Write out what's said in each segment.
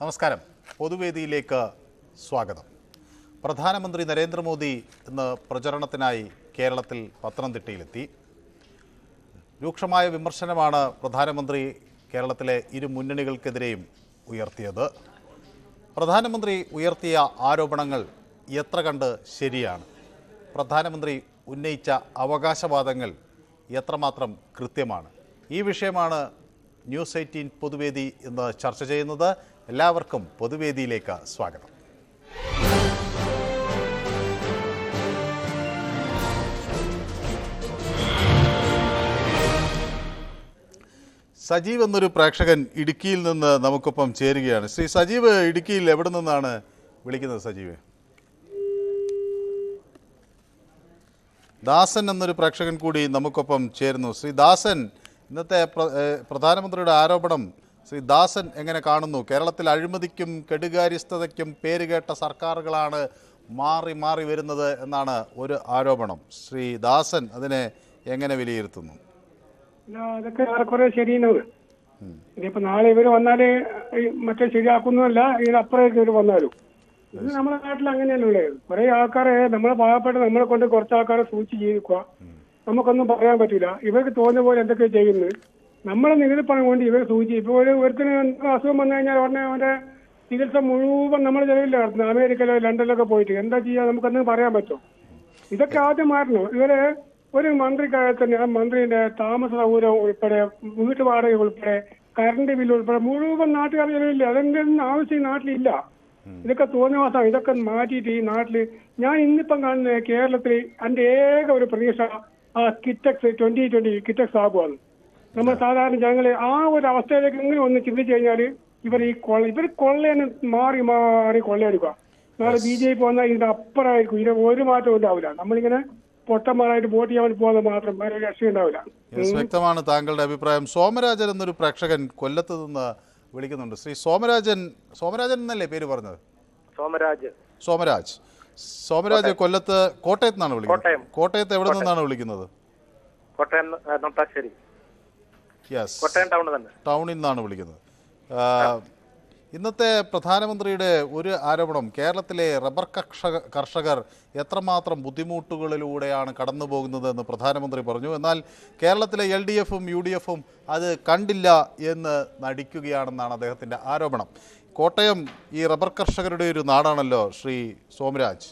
നമസ്കാരം. പൊതുവേദിയിലേക്ക് സ്വാഗതം. പ്രധാനമന്ത്രി നരേന്ദ്രമോദി ഇന്ന് പ്രചരണത്തിനായി കേരളത്തിൽ പത്തനംതിട്ടയിലെത്തി. രൂക്ഷമായ വിമർശനമാണ് പ്രധാനമന്ത്രി കേരളത്തിലെ ഇരു മുന്നണികൾക്കെതിരെയും ഉയർത്തിയത്. പ്രധാനമന്ത്രി ഉയർത്തിയ ആരോപണങ്ങൾ എത്ര കണ്ട് ശരിയാണ്? പ്രധാനമന്ത്രി ഉന്നയിച്ച അവകാശവാദങ്ങൾ എത്രമാത്രം കൃത്യമാണ്? ഈ വിഷയമാണ് ന്യൂസ് എയ്റ്റീൻ പൊതുവേദി ഇന്ന് ചർച്ച ചെയ്യുന്നത്. എല്ലാവർക്കും പൊതുവേദിയിലേക്ക് സ്വാഗതം. സജീവ് എന്നൊരു പ്രേക്ഷകൻ ഇടുക്കിയിൽ നിന്ന് നമുക്കൊപ്പം ചേരുകയാണ്. ശ്രീ സജീവ് ഇടുക്കിയിൽ എവിടെ നിന്നാണ് വിളിക്കുന്നത് സജീവ്? ദാസൻ എന്നൊരു പ്രേക്ഷകൻ കൂടി നമുക്കൊപ്പം ചേരുന്നു. ശ്രീ ദാസൻ ഇന്നത്തെ പ്രധാനമന്ത്രിയുടെ ആരോപണം ശ്രീ ദാസൻ എങ്ങനെ കാണുന്നു? കേരളത്തിൽ അഴിമതിക്കും കെടുകാര്യസ്ഥതയ്ക്കും പേരുകേട്ട സർക്കാരുകളാണ് മാറി മാറി വരുന്നത് എന്നാണ് ഒരു ആരോപണം. ശ്രീ ദാസൻ അതിനെ എങ്ങനെ വിലയിരുത്തുന്നു? ഇതൊക്കെ ഏറെക്കുറെ നാളെ ഇവർ വന്നാൽ മറ്റേ ശരിയാക്കുന്നതല്ല ഇതിനപ്പുറത്തേക്ക് ഇവർ വന്നാലും. ഇത് നമ്മുടെ നാട്ടിൽ അങ്ങനെയല്ലേ കുറെ ആൾക്കാരെ നമ്മളെ പാവപ്പെട്ട നമ്മളെ കൊണ്ട് കുറച്ച് ആൾക്കാരെ സൂക്ഷിച്ച് ജീവിക്കുക. നമുക്കൊന്നും പറയാൻ പറ്റില്ല ഇവർക്ക് തോന്നിയ പോലെ എന്തൊക്കെ നമ്മളെ നികുതിപ്പണം കൊണ്ട് ഇവർ സൂചി ഇപ്പൊ ഒരു ഒരുത്തിന് എന്തെങ്കിലും അസുഖം വന്നു കഴിഞ്ഞാൽ ഉടനെ അവന്റെ ചികിത്സ മുഴുവൻ നമ്മുടെ ചെലവില്ല നടത്തുന്നത്. അമേരിക്കയിലോ ലണ്ടനിലൊക്കെ പോയിട്ട്. എന്താ ചെയ്യാ? നമുക്കൊന്നും പറയാൻ പറ്റുമോ? ഇതൊക്കെ ആദ്യം മാറണം ഇവർ ഒരു മന്ത്രിക്കാലത്ത് തന്നെ ആ മന്ത്രിന്റെ താമസ സൗകര്യം ഉൾപ്പെടെ വീട്ടു വാടക ഉൾപ്പെടെ കറണ്ട് ബില്ല് ഉൾപ്പെടെ മുഴുവൻ നാട്ടുകാർ ചെലവില്ല അതിന്റെ ആവശ്യം നാട്ടിലില്ല. ഇതൊക്കെ തോന്നിവാസം ഇതൊക്കെ മാറ്റിയിട്ട് ഈ നാട്ടിൽ ഞാൻ ഇന്നിപ്പം കാണുന്ന കേരളത്തിൽ എന്റെ ഏക ഒരു പ്രതീക്ഷ ആ കിറ്റക്സ് ട്വന്റി ട്വന്റി കിറ്റക്സ് ആകുവാണ്. നമ്മൾ സാധാരണ ജനങ്ങളെ ആ ഒരു അവസ്ഥയിലേക്ക് ഇങ്ങനെ ഒന്ന് ചിന്തിച്ചു കഴിഞ്ഞാൽ ഇവർ ഈ കൊള്ള ഇവർ കൊള്ളയാണ് മാറി മാറി കൊള്ളയെടുക്കുക. നാളെ ബി ജെ പി വന്നാൽ ഇതിന്റെ അപ്പുറമായിരിക്കും. ഇതിന് ഒരു മാറ്റവും ഉണ്ടാവില്ല. നമ്മളിങ്ങനെ പൊട്ടന്മാരായിട്ട് വോട്ട് ചെയ്യാൻ പോകുന്നത് മാത്രം വേറെ ഒരു രക്ഷയും ഉണ്ടാവില്ല. യെസ് വ്യക്തമാണ് താങ്കളുടെ അഭിപ്രായം. സോമരാജൻ എന്നൊരു പ്രേക്ഷകൻ കൊല്ലത്ത് നിന്ന് വിളിക്കുന്നുണ്ട്. ശ്രീ സോമരാജൻ സോമരാജൻ എന്നല്ലേ പേര് പറഞ്ഞത്? സോമരാജ്. സോമരാജ്. സോമരാജ് കൊല്ലത്ത് കോട്ടയത്ത് നിന്നാണ് വിളിക്കുന്നത്. കോട്ടയം. കോട്ടയത്ത് എവിടെ നിന്നാണ് വിളിക്കുന്നത്? കോട്ടയം നൊട്ടാശ്ശേരി. കോട്ടയം ടൗൺ തന്നെ. ടൗണിൽ നിന്നാണ് വിളിക്കുന്നത്. ഇന്നത്തെ പ്രധാനമന്ത്രിയുടെ ഒരു ആരോപണം കേരളത്തിലെ റബ്ബർ കർഷക കർഷകർ എത്രമാത്രം ബുദ്ധിമുട്ടുകളിലൂടെയാണ് കടന്നു പോകുന്നതെന്ന് പ്രധാനമന്ത്രി പറഞ്ഞു. എന്നാൽ കേരളത്തിലെ എൽ ഡി എഫും യു ഡി എഫും അത് കണ്ടില്ല എന്ന് നടിക്കുകയാണെന്നാണ് അദ്ദേഹത്തിന്റെ ആരോപണം. കോട്ടയം ഈ റബ്ബർ കർഷകരുടെ ഒരു നാടാണല്ലോ ശ്രീ സോമരാജ്.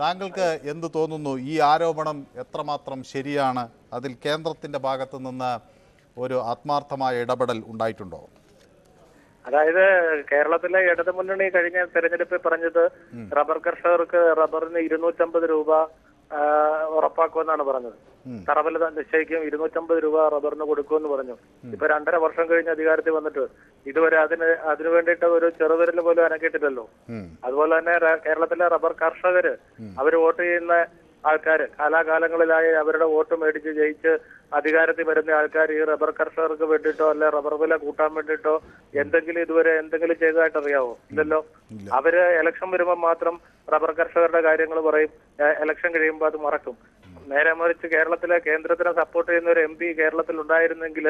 താങ്കൾക്ക് എന്ത് തോന്നുന്നു? ഈ ആരോപണം എത്രമാത്രം ശരിയാണ്? അതിൽ കേന്ദ്രത്തിന്റെ ഭാഗത്തു നിന്ന് ഒരു ആത്മാർത്ഥമായ ഇടപെടൽ ഉണ്ടായിട്ടുണ്ടോ? അതായത് കേരളത്തിലെ ഇടതു മുന്നണി കഴിഞ്ഞ തെരഞ്ഞെടുപ്പിൽ പറഞ്ഞത് റബ്ബർ കർഷകർക്ക് റബ്ബറിന് ഇരുന്നൂറ്റമ്പത് രൂപ ഉറപ്പാക്കുമെന്നാണ് പറഞ്ഞത്. തറവിൽ നിശ്ചയിക്കും ഇരുന്നൂറ്റമ്പത് രൂപ റബ്ബറിന് കൊടുക്കുമെന്ന് പറഞ്ഞു. ഇപ്പൊ രണ്ടര വർഷം കഴിഞ്ഞ് അധികാരത്തിൽ വന്നിട്ട് ഇതുവരെ അതിന് അതിനു വേണ്ടിയിട്ട് ഒരു ചെറുവിരൽ പോലും അനക്കിയിട്ടില്ലല്ലോ. അതുപോലെ തന്നെ കേരളത്തിലെ റബ്ബർ കർഷകര് അവർ വോട്ട് ചെയ്യുന്ന ആൾക്കാര് കാലാകാലങ്ങളിലായി അവരുടെ വോട്ട് മേടിച്ച് ജയിച്ച് അധികാരത്തിൽ വരുന്ന ആൾക്കാർ ഈ റബ്ബർ കർഷകർക്ക് വേണ്ടിയിട്ടോ അല്ലെ റബ്ബർ വില കൂട്ടാൻ വേണ്ടിയിട്ടോ എന്തെങ്കിലും ഇതുവരെ എന്തെങ്കിലും ചെയ്തതായിട്ട് അറിയാവോ? ഇല്ലല്ലോ? അവർ ഇലക്ഷൻ വരുമ്പോൾ മാത്രം റബ്ബർ കർഷകരുടെ കാര്യങ്ങൾ പറയും. എലക്ഷൻ ഇലക്ഷൻ കഴിയുമ്പോൾ അത് മറക്കും. നേരെ മറിച്ച് കേരളത്തിലെ കേന്ദ്രത്തിനെ സപ്പോർട്ട് ചെയ്യുന്ന ഒരു എം പി കേരളത്തിൽ ഉണ്ടായിരുന്നെങ്കിൽ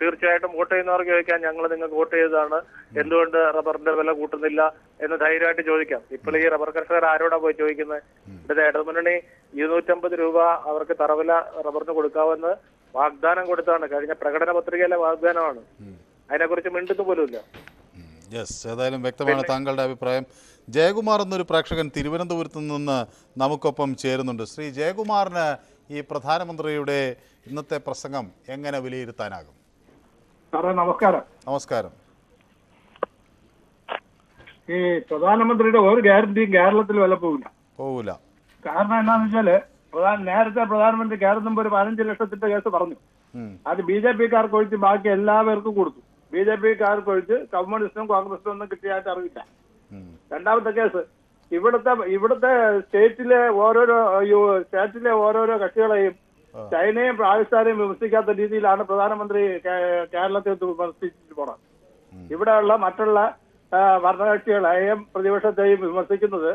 തീർച്ചയായിട്ടും വോട്ട് ചെയ്യുന്നവർക്ക് ചോദിക്കാം ഞങ്ങൾ നിങ്ങൾക്ക് വോട്ട് ചെയ്തതാണ്. എന്തുകൊണ്ട് റബ്ബറിന്റെ വില കൂട്ടുന്നില്ല എന്ന് ധൈര്യമായിട്ട് ചോദിക്കാം. ഇപ്പോൾ ഈ റബ്ബർ കർഷകർ ആരോടാ പോയി ചോദിക്കുന്നത് ഇവിടുത്തെ ഇടതുമുന്നണി ഇരുന്നൂറ്റമ്പത് രൂപ അവർക്ക് തറവില റബ്ബറിന് കൊടുക്കാമെന്ന് വാഗ്ദാനം കൊടുത്താണ്. കഴിഞ്ഞ പ്രകടന പത്രികയിലെ വാഗ്ദാനമാണ്. അതിനെക്കുറിച്ച് മിണ്ടുന്നു പോലുമില്ല. യെസ് ഏതായാലും വ്യക്തമാണ് താങ്കളുടെ അഭിപ്രായം. ജയകുമാർ എന്നൊരു പ്രേക്ഷകൻ തിരുവനന്തപുരത്ത് നിന്ന് നമുക്കൊപ്പം ചേരുന്നുണ്ട്. ശ്രീ ജയകുമാറിന് ഈ പ്രധാനമന്ത്രിയുടെ ഇന്നത്തെ പ്രസംഗം എങ്ങനെ വിലയിരുത്താനാകും? സാറേ നമസ്കാരം. നമസ്കാരം. ഈ പ്രധാനമന്ത്രിയുടെ ഒരു ഗ്യാരണ്ടിയും കേരളത്തിൽ വില പോകില്ല പോവില്ല കാരണം എന്താണെന്ന് വെച്ചാൽ പ്രധാന നേരത്തെ പ്രധാനമന്ത്രി കേരളത്തിൽ ഒരു പതിനഞ്ച് ലക്ഷത്തിന്റെ കേസ് പറഞ്ഞു. അത് ബി ജെ പിക്കാർക്ക് ഒഴിച്ച് ബാക്കി എല്ലാവർക്കും കൊടുത്തു. ബി ജെ പിക്കാർക്ക് ഒഴിച്ച് കമ്മ്യൂണിസ്റ്റും കോൺഗ്രസിനും ഒന്നും കിട്ടിയായിട്ട് അറിയില്ല രണ്ടാമത്തെ കേസ് ഇവിടുത്തെ ഇവിടുത്തെ സ്റ്റേറ്റിലെ ഓരോരോ സ്റ്റേറ്റിലെ ഓരോരോ കക്ഷികളെയും ചൈനയും പാകിസ്ഥാനെയും വിമർശിക്കാത്ത രീതിയിലാണ് പ്രധാനമന്ത്രി കേരളത്തെ വിമർശിച്ചിട്ട് പോണത്. ഇവിടെയുള്ള മറ്റുള്ള ഭരണകക്ഷികളെയും പ്രതിപക്ഷത്തെയും വിമർശിക്കുന്നത്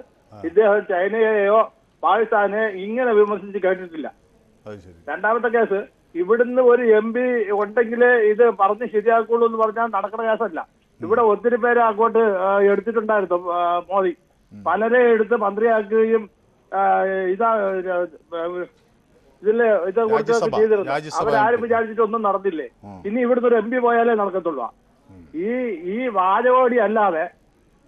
ഇദ്ദേഹം ചൈനയെയോ പാകിസ്ഥാനെ ഇങ്ങനെ വിമർശിച്ച് കേട്ടിട്ടില്ല. രണ്ടാമത്തെ കേസ് ഇവിടുന്ന് ഒരു എം പി ഉണ്ടെങ്കിലേ ഇത് പറഞ്ഞ് ശരിയാക്കുള്ളൂ എന്ന് പറഞ്ഞാൽ നടക്കുന്ന കേസല്ല. ഇവിടെ ഒത്തിരി പേരെ അങ്ങോട്ട് എടുത്തിട്ടുണ്ടായിരുന്നു മോദി. പലരെ എടുത്ത് മന്ത്രിയാക്കുകയും ഇതാ ഇതിൽ ഇത് ചെയ്തിരുന്നു. അവരാരും. വിചാരിച്ചിട്ടൊന്നും നടന്നില്ലേ? ഇനി ഇവിടുത്തെ ഒരു എം പി പോയാലേ നടക്കത്തുള്ളൂ. ഈ ഈ വാചകോടി അല്ലാതെ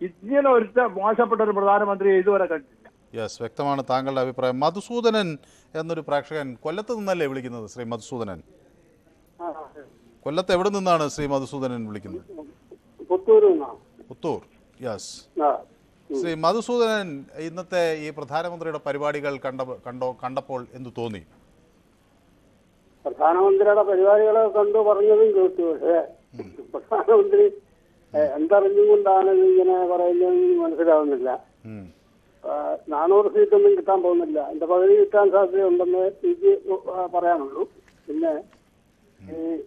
ഇങ്ങനെ ഒരുത്ത മോശപ്പെട്ട ഒരു പ്രധാനമന്ത്രി ഇതുവരെ കണ്ടിട്ടില്ല. യെസ് വ്യക്തമാണ് താങ്കളുടെ അഭിപ്രായം. മധുസൂദനൻ എന്നൊരു പ്രേക്ഷകൻ കൊല്ലത്ത് നിന്നല്ലേ വിളിക്കുന്നത് ശ്രീ മധുസൂദനൻ? കൊല്ലത്ത് എവിടെ നിന്നാണ് ശ്രീ മധുസൂദനൻ വിളിക്കുന്നത്? പുത്തൂർ. യെസ് ശ്രീ മധുസൂദനൻ ഇന്നത്തെ ഈ പ്രധാനമന്ത്രിയുടെ പരിപാടികൾ കണ്ട കണ്ടോ കണ്ടപ്പോൾ എന്തു തോന്നി? പ്രധാനമന്ത്രിയുടെ പരിപാടികളെ കണ്ടു പറഞ്ഞതും കേട്ടു പക്ഷേ പ്രധാനമന്ത്രി എന്തറിഞ്ഞുകൊണ്ടാണ് ഇങ്ങനെ പറയുന്നതെന്ന് മനസ്സിലാവുന്നില്ല. നാനൂറ് സീറ്റൊന്നും കിട്ടാൻ പോകുന്നില്ല. എന്റെ പകുതി കിട്ടാൻ സാധ്യതയുണ്ടെന്ന് എനിക്ക് പറയാനുള്ളൂ. പിന്നെ ഈ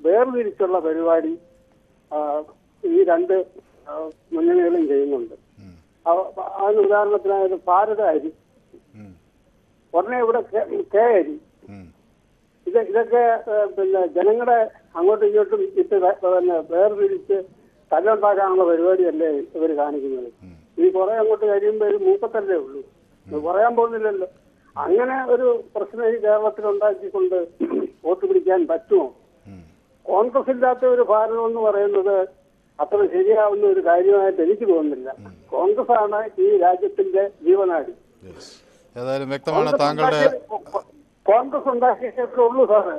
വേർതിരിച്ചുള്ള പരിപാടി ഈ രണ്ട് മുന്നണികളും ചെയ്യുന്നുണ്ട്. അതിന് ഉദാഹരണത്തിനായത് ഭാരത അരി. ഉടനെ ഇവിടെ കെ- അരി. ഇത് ഇതൊക്കെ പിന്നെ ജനങ്ങളെ അങ്ങോട്ടും ഇങ്ങോട്ടും ഇട്ട് പിന്നെ വേർതിരിച്ച് തല്ലുണ്ടാക്കാനുള്ള പരിപാടിയല്ലേ ഇവർ കാണിക്കുന്നത്? ഈ കുറെ അങ്ങോട്ട് കഴിയുമ്പോൾ ഒരു മൂപ്പത്തല്ലേ ഉള്ളൂ. കുറയാൻ പോകുന്നില്ലല്ലോ. അങ്ങനെ ഒരു പ്രശ്നം ഈ കേരളത്തിൽ ഉണ്ടാക്കിക്കൊണ്ട് വോട്ട് പിടിക്കാൻ പറ്റുമോ? കോൺഗ്രസ് ഇല്ലാത്ത ഒരു ഭാരതം എന്ന് പറയുന്നത് അത്ര ശരിയാവുന്ന ഒരു കാര്യമായിട്ട് എനിക്ക് തോന്നുന്നില്ല. കോൺഗ്രസ് ആണ് ഈ രാജ്യത്തിന്റെ ജീവനാടി. ഏതായാലും വ്യക്തമാണ് താങ്കളുടെ കോൺഗ്രസ് ഉണ്ടാക്കിയിട്ടേ ഉള്ളൂ സാറേ.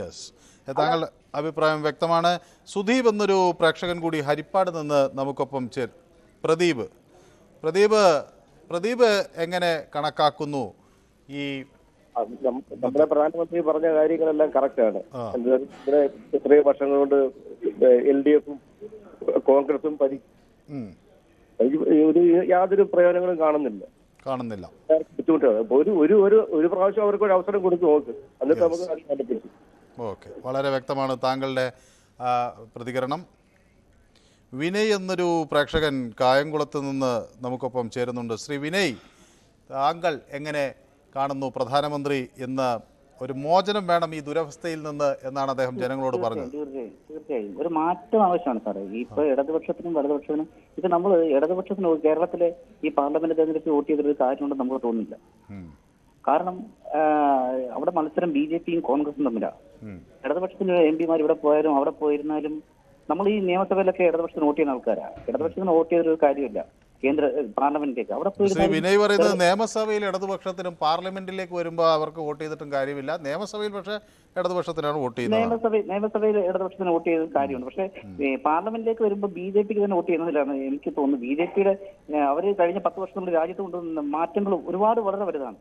യെസ് താങ്കളുടെ അഭിപ്രായം വ്യക്തമാണ്. സുദീപ് എന്നൊരു പ്രേക്ഷകൻ കൂടി ഹരിപ്പാട് നിന്ന് നമുക്കൊപ്പം ചേർ പ്രദീപ്. പ്രദീപ് പ്രദീപ് എങ്ങനെ കണക്കാക്കുന്നു ഈ നമ്മുടെ പ്രധാനമന്ത്രി പറഞ്ഞ കാര്യങ്ങളെല്ലാം കറക്റ്റ് ആണ്. ആ. എന്നാൽ ഇവിടെ ഇത്രയും വർഷങ്ങൾ കൊണ്ട് എൽ ഡി എഫും കോൺഗ്രസും പരി ഒരു യാതൊരു പ്രയോജനങ്ങളും കാണുന്നില്ല. കാണുന്നില്ല. ബുദ്ധിമുട്ടാണ്. ഒരു ഒരു ഒരു ഒരു പ്രാവശ്യം അവർക്ക് ഒരു അവസരം കൊടുത്ത് നോക്ക്. എന്നിട്ട് നമുക്ക് ഓക്കെ. വളരെ വ്യക്തമാണ് താങ്കളുടെ പ്രതികരണം. വിനയ് എന്നൊരു പ്രേക്ഷകൻ കായംകുളത്ത് നിന്ന് നമുക്കൊപ്പം ചേരുന്നുണ്ട്. ശ്രീ വിനയ് താങ്കൾ എങ്ങനെ കാണുന്നു പ്രധാനമന്ത്രി ഇന്ന് ഒരു മോചനം വേണം ഈ ദുരവസ്ഥയിൽ നിന്ന് എന്നാണ് അദ്ദേഹം ജനങ്ങളോട് പറഞ്ഞത്. തീർച്ചയായും ഒരു മാറ്റം ആവശ്യമാണ് സാറേ. ഇപ്പൊ ഇടതുപക്ഷത്തിനും വലതുപക്ഷത്തിനും ഇത് നമ്മൾ ഇടതുപക്ഷത്തിന് കേരളത്തിലെ ഈ പാർലമെന്റ് തെരഞ്ഞെടുപ്പ് വോട്ട് ചെയ്തൊരു കാര്യമുണ്ടെന്ന് നമുക്ക് തോന്നുന്നില്ല. കാരണം അവിടെ മത്സരം ബി ജെ പിയും കോൺഗ്രസും തമ്മിലാണ് ഇടതുപക്ഷത്തിന് എം പിമാർ ഇവിടെ പോയാലും അവിടെ പോയിരുന്നാലും നമ്മൾ ഈ നിയമസഭയിലൊക്കെ ഇടതുപക്ഷത്തിന് വോട്ട് ചെയ്യുന്ന ആൾക്കാരാണ് ഇടതുപക്ഷത്തിന് വോട്ട് ചെയ്തൊരു കാര്യമില്ല. കേന്ദ്ര പാർലമെന്റിലേക്ക്. അവിടെ ശ്രീ വിനയ് പറയുന്നത് നിയമസഭയിൽ ഇടതുപക്ഷത്തിനും പാർലമെന്റിലേക്ക് വരുമ്പോൾ അവർക്ക് വോട്ട് ചെയ്തിട്ടും കാര്യമില്ല. നിയമസഭയിൽ പക്ഷേ ഇടതുപക്ഷത്തിനാണ് വോട്ട് ചെയ്യുന്നത്. നിയമസഭയിൽ നിയമസഭയിൽ ഇടതുപക്ഷത്തിന് വോട്ട് ചെയ്ത കാര്യമുണ്ട്. പക്ഷേ പാർലമെന്റിലേക്ക് വരുമ്പോൾ ബി ജെ പിക്ക് തന്നെ വോട്ട് ചെയ്യുന്നതിലാണ് എനിക്ക് തോന്നുന്നത്. ബി ജെ പിയുടെ അവർ കഴിഞ്ഞ പത്ത് വർഷം കൊണ്ട് രാജ്യത്ത് കൊണ്ടുവന്ന മാറ്റങ്ങൾ ഒരുപാട് വളരെ വലുതാണ്.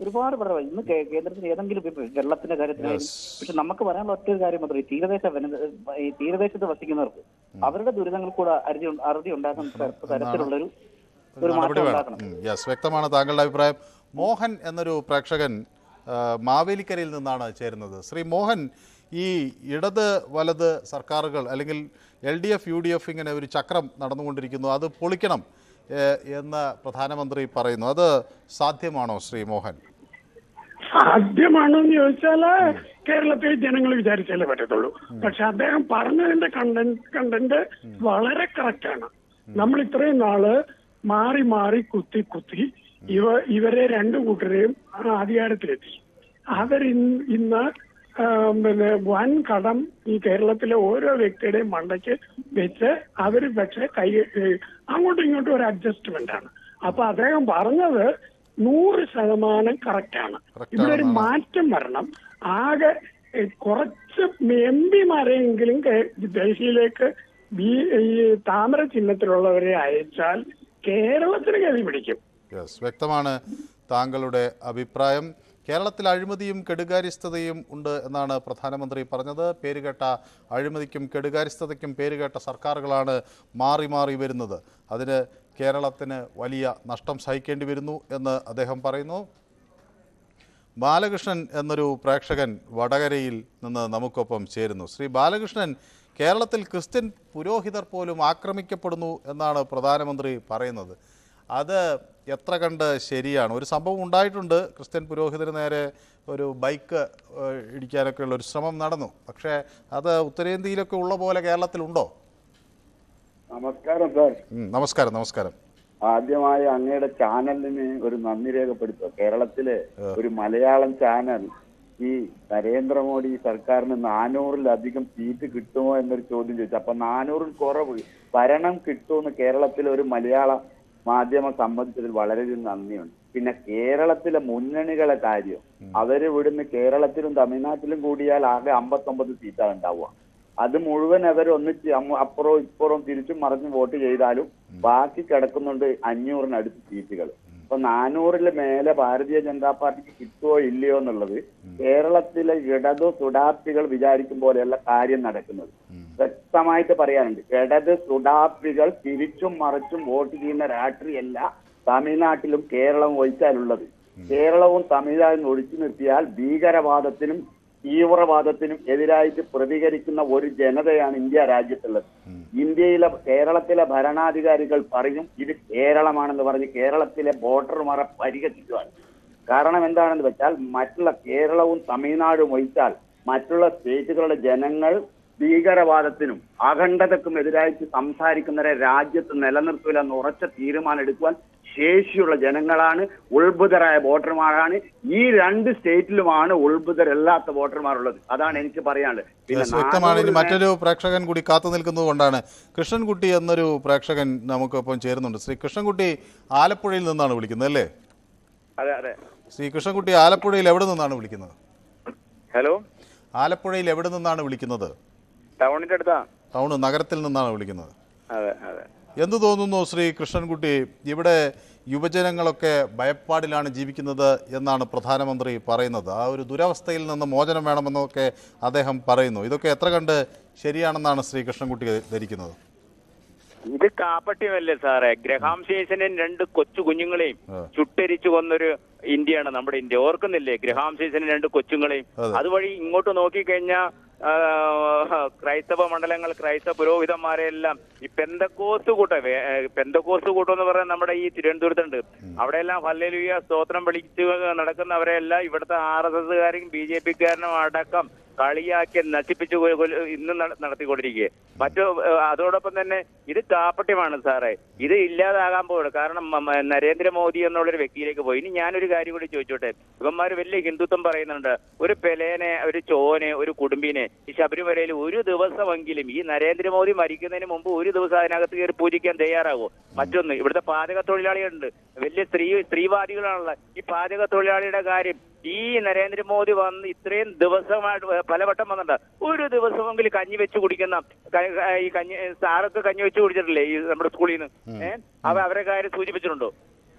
ഒരുപാട് പ്രശ്നം ഇന്ന് കേന്ദ്രത്തിൽ ഏതെങ്കിലും വെള്ളത്തിന്റെ കാര്യത്തിലായാലും പക്ഷെ നമുക്ക് പറയാനുള്ള ഒറ്റ ഒരു കാര്യം മാത്രമേ തീരദേശ ഈ തീരദേശത്ത് വസിക്കുന്നവർക്ക് അവരുടെ ദുരിതങ്ങൾ കൂടെ അരുതി അറുതി ഉണ്ടാക്കുന്ന തര- തരത്തിലുള്ളൊരു ഒരു മാറ്റം ഉണ്ടാക്കണം. യെസ് വ്യക്തമാണ് താങ്കളുടെ അഭിപ്രായം. മോഹൻ എന്നൊരു പ്രേക്ഷകൻ മാവേലിക്കരയിൽ നിന്നാണ് ചേരുന്നത്. ശ്രീ മോഹൻ ഈ ഇടത് വലത് സർക്കാരുകൾ അല്ലെങ്കിൽ L D F U D F ഇങ്ങനെ ഒരു ചക്രം നടന്നുകൊണ്ടിരിക്കുന്നു. അത് പൊളിക്കണം എന്ന് പ്രധാനമന്ത്രി പറയുന്നു. അത് സാധ്യമാണോ ശ്രീ മോഹൻ? സാധ്യമാണോ എന്ന് ചോദിച്ചാൽ കേരളത്തിൽ ജനങ്ങൾ വിചാരിച്ചാലേ പറ്റത്തുള്ളൂ. പക്ഷെ അദ്ദേഹം പറഞ്ഞതിന്റെ കണ്ടന്റ് കണ്ടന്റ് വളരെ കറക്റ്റാണ് നമ്മൾ ഇത്രയും നാൾ മാറി മാറി കുത്തി കുത്തി ഇവ ഇവരെ രണ്ടു കൂട്ടരെയും അധികാരത്തിലെത്തി അവർ ഇന്ന് പിന്നെ വൻ കടം ഈ കേരളത്തിലെ ഓരോ വ്യക്തിയുടെയും മണ്ടയ്ക്ക് വെച്ച് അവർ പക്ഷെ കൈ അങ്ങോട്ടും ഇങ്ങോട്ടും ഒരു അഡ്ജസ്റ്റ്മെന്റ് ആണ്. അപ്പൊ അദ്ദേഹം പറഞ്ഞത് നൂറ് ശതമാനം കറക്റ്റാണ് ഇവിടെ ഒരു മാറ്റം വരണം. ആകെ കുറച്ച് എം പിമാരെങ്കിലും ഡൽഹിയിലേക്ക് ബി ഈ താമര ചിഹ്നത്തിലുള്ളവരെ അയച്ചാൽ കേരളത്തിന് ഗതി പിടിക്കും. വ്യക്തമാണ് താങ്കളുടെ അഭിപ്രായം. കേരളത്തിൽ അഴിമതിയും കെടുകാര്യസ്ഥതയും ഉണ്ട് എന്നാണ് പ്രധാനമന്ത്രി പറഞ്ഞത്. പേരുകേട്ട അഴിമതിക്കും കെടുകാര്യസ്ഥതയ്ക്കും പേരുകേട്ട സർക്കാരുകളാണ് മാറി മാറി വരുന്നത്. അതിന് കേരളത്തിന് വലിയ നഷ്ടം സഹിക്കേണ്ടി വരുന്നു എന്ന് അദ്ദേഹം പറയുന്നു. ബാലകൃഷ്ണൻ എന്നൊരു പ്രേക്ഷകൻ വടകരയിൽ നിന്ന് നമുക്കൊപ്പം ചേരുന്നു. ശ്രീ ബാലകൃഷ്ണൻ കേരളത്തിൽ ക്രിസ്ത്യൻ പുരോഹിതർ പോലും ആക്രമിക്കപ്പെടുന്നു എന്നാണ് പ്രധാനമന്ത്രി പറയുന്നത്. അത് എത്ര കണ്ട് ശരിയാണ്? ഒരു സംഭവം ഉണ്ടായിട്ടുണ്ട്. ക്രിസ്ത്യൻ പുരോഹിതന് നേരെ ഒരു ബൈക്ക് ഇടിക്കാനൊക്കെ ഉള്ള ഒരു ശ്രമം നടന്നു. പക്ഷേ അത് ഉത്തരേന്ത്യയിലൊക്കെ ഉള്ള പോലെ കേരളത്തിലുണ്ടോ നമസ്കാരം സാർ. നമസ്കാരം നമസ്കാരം. ആദ്യമായി അങ്ങയുടെ ചാനലിന് ഒരു നന്ദി രേഖപ്പെടുത്തുക. കേരളത്തിലെ ഒരു മലയാളം ചാനൽ ഈ നരേന്ദ്രമോദി സർക്കാരിന് നാനൂറിലധികം സീറ്റ് കിട്ടുമോ എന്നൊരു ചോദ്യം ചോദിച്ചു. അപ്പൊ നാനൂറിൽ കുറവ്. ഭരണം കിട്ടുമെന്ന് കേരളത്തിലെ ഒരു മലയാള മാധ്യമം സംബന്ധിച്ചതിൽ വളരെയധികം നന്ദിയുണ്ട്. പിന്നെ കേരളത്തിലെ മുന്നണികളെ കാര്യം അവർ ഇവിടുന്ന് കേരളത്തിലും തമിഴ്നാട്ടിലും കൂടിയാൽ ആകെ അമ്പത്തൊമ്പത് സീറ്റാണ് ഉണ്ടാവുക. അത് മുഴുവൻ അവർ ഒന്നിച്ച് അപ്പുറവും ഇപ്പുറവും തിരിച്ചും മറിഞ്ഞും വോട്ട് ചെയ്താലും ബാക്കി കിടക്കുന്നുണ്ട് അഞ്ഞൂറിനടുത്ത് സീറ്റുകൾ. അപ്പൊ നാനൂറിൽ മേലെ ഭാരതീയ ജനതാ പാർട്ടിക്ക് കിട്ടുമോ ഇല്ലയോ എന്നുള്ളത് കേരളത്തിലെ ഇടതു സുഡാപ്പികൾ വിചാരിക്കും പോലെയുള്ള കാര്യം നടക്കുന്നത്. വ്യക്തമായിട്ട് പറയാനുണ്ട്. ഇടത് സുഡാപ്പികൾ തിരിച്ചും മറിച്ചും വോട്ട് ചെയ്യുന്ന രാഷ്ട്രീയല്ല തമിഴ്നാട്ടിലും കേരളവും ഒഴിച്ചാലുള്ളത്. കേരളവും തമിഴ്നാടും ഒഴിച്ചു നിർത്തിയാൽ ഭീകരവാദത്തിനും തീവ്രവാദത്തിനും എതിരായിട്ട് പ്രതികരിക്കുന്ന ഒരു ജനതയാണ് ഇന്ത്യ രാജ്യത്തുള്ളത്. ഇന്ത്യയിലെ കേരളത്തിലെ ഭരണാധികാരികൾ പറയും ഇത് കേരളമാണെന്ന് പറഞ്ഞ് കേരളത്തിലെ വോട്ടർമാരെ പരിഹസിക്കുവാണ്. കാരണം എന്താണെന്ന് വെച്ചാൽ മറ്റുള്ള കേരളവും തമിഴ്നാടും ഒഴിച്ചാൽ മറ്റുള്ള സ്റ്റേറ്റുകളുടെ ജനങ്ങൾ ഭീകരവാദത്തിനും അഖണ്ഡതക്കും എതിരായിട്ട് സംസാരിക്കുന്നവരെ രാജ്യത്ത് നിലനിർത്തൂലെന്ന് ഉറച്ച തീരുമാനം എടുക്കുവാൻ ശേഷിയുള്ള ജനങ്ങളാണ് ഉൾബുധരായ വോട്ടർമാരാണ്. ഈ രണ്ട് സ്റ്റേറ്റിലുമാണ് ഉൾബുധരല്ലാത്ത വോട്ടർമാരുള്ളത്. അതാണ് എനിക്ക് പറയാനുള്ളത്. പിന്നെ വ്യക്തമാണ്. മറ്റൊരു പ്രേക്ഷകൻ കൂടി കാത്തു നിൽക്കുന്നത് കൊണ്ടാണ് കൃഷ്ണൻകുട്ടി എന്നൊരു പ്രേക്ഷകൻ നമുക്കൊപ്പം ചേരുന്നുണ്ട്. ശ്രീ കൃഷ്ണൻകുട്ടി ആലപ്പുഴയിൽ നിന്നാണ് വിളിക്കുന്നത് അല്ലേ? അതെ അതെ. ശ്രീ കൃഷ്ണൻകുട്ടി ആലപ്പുഴയിൽ എവിടെ നിന്നാണ് വിളിക്കുന്നത്? ഹലോ? ആലപ്പുഴയിൽ എവിടെ നിന്നാണ് വിളിക്കുന്നത്? ടൗണിന്റെ അടുത്താ? ടൗൺ നഗരത്തിൽ നിന്നാണ് വിളിക്കുന്നത്. അതെ അതെ. എന്തു തോന്നുന്നു ശ്രീ കൃഷ്ണൻകുട്ടി? ഇവിടെ യുവജനങ്ങളൊക്കെ ഭയപ്പാടിലാണ് ജീവിക്കുന്നത് എന്നാണ് പ്രധാനമന്ത്രി പറയുന്നത്. ആ ഒരു ദുരവസ്ഥയിൽ നിന്ന് മോചനം വേണമെന്നൊക്കെ അദ്ദേഹം പറയുന്നു. ഇതൊക്കെ എത്ര കണ്ട് ശരിയാണെന്നാണ് ശ്രീ കൃഷ്ണൻകുട്ടി ധരിക്കുന്നത്? ഇത് കാപ്പട്യമല്ലേ സാറേ? ഗ്രഹാം സീസണിൽ രണ്ട് കൊച്ചു കുഞ്ഞുങ്ങളെയും. ചുട്ടരിച്ചു കൊന്നൊരു ഇന്ത്യയാണ് നമ്മുടെ ഇന്ത്യ. ഓർക്കുന്നില്ലേ? ഗ്രഹാം സീസണിൽ രണ്ട് കൊച്ചുങ്ങളെയും. അതുവഴി ഇങ്ങോട്ട് നോക്കിക്കഴിഞ്ഞാൽ ക്രൈസ്തവ മണ്ഡലങ്ങൾ ക്രൈസ്തവ പുരോഹിതന്മാരെല്ലാം ഈ പെന്തക്കോസ് കൂട്ടം പെന്തക്കോസ് കൂട്ടം എന്ന് പറയുന്നത് നമ്മുടെ ഈ തിരുവനന്തപുരത്തുണ്ട്. അവിടെയെല്ലാം ഹല്ലേലൂയ സ്തോത്രം വിളിച്ച് നടക്കുന്നവരെല്ലാം ഇവിടുത്തെ ആർ എസ് എസ്കാരും ബി ജെ പിക്കാരനും അടക്കം കളിയാക്കി നശിപ്പിച്ചു ഇന്ന് നടത്തിക്കൊണ്ടിരിക്കുക മറ്റു അതോടൊപ്പം തന്നെ ഇത് കാപ്പട്യമാണ് സാറേ. ഇത് ഇല്ലാതാകാൻ പോവുകയാണ്. കാരണം നരേന്ദ്രമോദി എന്നുള്ളൊരു വ്യക്തിയിലേക്ക് പോയി. ഇനി ഞാനൊരു കാര്യം കൂടി ചോദിച്ചോട്ടെ. ഇവന്മാർ വലിയ ഹിന്ദുത്വം പറയുന്നുണ്ട്. ഒരു പെലേനെ ഒരു ചോനെ ഒരു കുടുംബിനെ ഈ ശബരിമലയിൽ ഒരു ദിവസമെങ്കിലും ഈ നരേന്ദ്രമോദി മരിക്കുന്നതിന് മുമ്പ് ഒരു ദിവസം അതിനകത്ത് കയറി പൂജിക്കാൻ തയ്യാറാകുമോ മറ്റൊന്ന്. ഇവിടുത്തെ പാചക തൊഴിലാളികളുണ്ട് വലിയ സ്ത്രീ സ്ത്രീവാദികളാണുള്ള ഈ പാചക തൊഴിലാളിയുടെ കാര്യം ഈ നരേന്ദ്രമോദി വന്ന് ഇത്രയും ദിവസമായിട്ട് പലവട്ടം വന്നിട്ടുണ്ട്. ഒരു ദിവസമെങ്കിലും കഞ്ഞി വെച്ച് കുടിക്കുന്ന ഈ കഞ്ഞി സാറൊക്കെ കഞ്ഞി വെച്ച് കുടിച്ചിട്ടില്ലേ ഈ നമ്മുടെ സ്കൂളിൽ നിന്ന് ഏഹ് അവ അവരെ കാര്യം സൂചിപ്പിച്ചിട്ടുണ്ടോ?